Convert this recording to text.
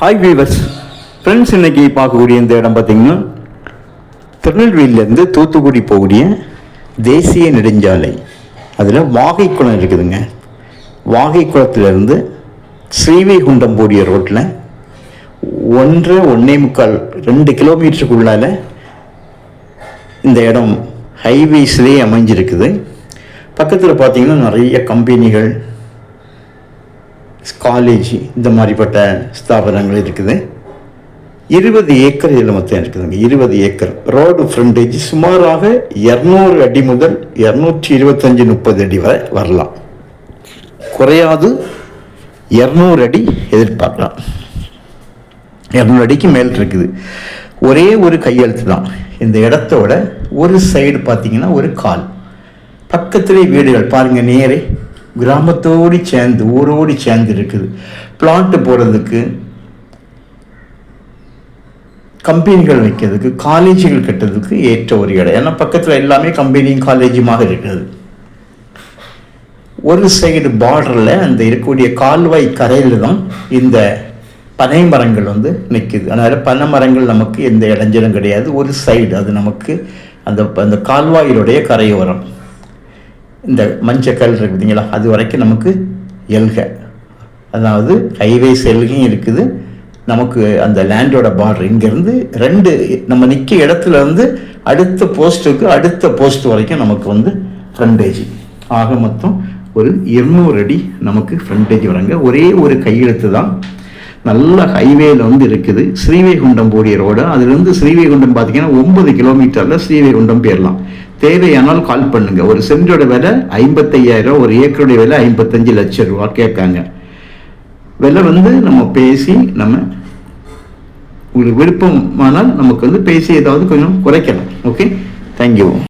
Hi viewers friends இன்னைக்கு பார்க்கக்கூடிய இந்த இடம் பார்த்தீங்கன்னா திருநெல்வேலியிலேருந்து தூத்துக்குடி போகக்கூடிய தேசிய நெடுஞ்சாலை. அதில் வாகைக்குளம் இருக்குதுங்க. வாகைக்குளத்திலிருந்து ஸ்ரீவைகுண்டம் போடிய ரோட்டில் ஒன்று ஒன்றே முக்கால் ரெண்டு கிலோமீட்டருக்குள்ளால இந்த இடம் ஹைவேஸ்லேயே அமைஞ்சிருக்குது. பக்கத்தில் பார்த்தீங்கன்னா நிறைய கம்பெனிகள் காலேஜ் இந்த மாதிரிப்பட்ட ஸ்தாபனங்கள் இருக்குது. இருபது ஏக்கர் இதில் மொத்தம் இருக்குதுங்க. இருபது ஏக்கர். ரோடு ஃப்ரண்டேஜ் சுமாராக இரநூறு அடி முதல் இரநூற்றி இருபத்தஞ்சி முப்பது அடி வரை வரலாம். குறையாது. இரநூறு அடி எதிர்பார்க்கலாம். இரநூறு அடிக்கு மேல் இருக்குது. ஒரே ஒரு கையெழுத்து தான். இந்த இடத்தோட ஒரு சைடு பார்த்தீங்கன்னா ஒரு கால். பக்கத்திலே வீடுகள். பாருங்கள் நேரே. கிராமத்தோடு சேர்ந்து ஊரோடு சேர்ந்து இருக்குது. பிளாட்டு போடுறதுக்கு கம்பெனிகள் வைக்கிறதுக்கு காலேஜுகள் கட்டுறதுக்கு ஏற்ற ஒரு இடம். ஏன்னா பக்கத்தில் எல்லாமே கம்பெனியும் காலேஜுமாக இருக்குது. ஒரு சைடு பார்டரில் அந்த இருக்கக்கூடிய கால்வாய் கரையில் தான் இந்த பனை மரங்கள் வந்து நிற்குது அதனால் பனை மரங்கள் நமக்கு எந்த இடைஞ்சலும் கிடையாது. ஒரு சைடு அது நமக்கு அந்த அந்த கால்வாயிலுடைய கரையோரம். இந்த மஞ்சக்கல் இருக்கு பார்த்தீங்களா அது வரைக்கும் நமக்கு எல்க. அதாவது ஹைவே செல்கையும் இருக்குது. நமக்கு அந்த லேண்டோட பார்டர் இங்கேருந்து ரெண்டு நம்ம நிற்க இடத்துல இருந்து அடுத்த போஸ்ட்டுக்கு அடுத்த போஸ்ட் வரைக்கும் நமக்கு வந்து ஃப்ரண்டேஜ் ஆக மொத்தம் ஒரு இருநூறு அடி நமக்கு ஃப்ரண்டேஜ் வராங்க. ஒரே ஒரு கையெழுத்து தான். நல்ல ஹைவேல வந்து இருக்குது. ஸ்ரீவைகுண்டம் போடிய ரோடு அதுலேருந்து ஸ்ரீவைகுண்டம் பார்த்தீங்கன்னா ஒன்பது கிலோமீட்டரில் ஸ்ரீவைகுண்டம் போயிடலாம் தேவையானால் கால் பண்ணுங்க. ஒரு சென்டோட விலை ஐம்பத்தையாயிரம் ஒரு ஏக்கருடைய விலை ஐம்பத்தஞ்சு லட்சம் ரூபா கேட்காங்க. விலை வந்து நம்ம பேசி நம்ம உங்களுக்கு விருப்பமானால் நமக்கு வந்து பேசி ஏதாவது கொஞ்சம் குறைக்கலாம். Okay thank you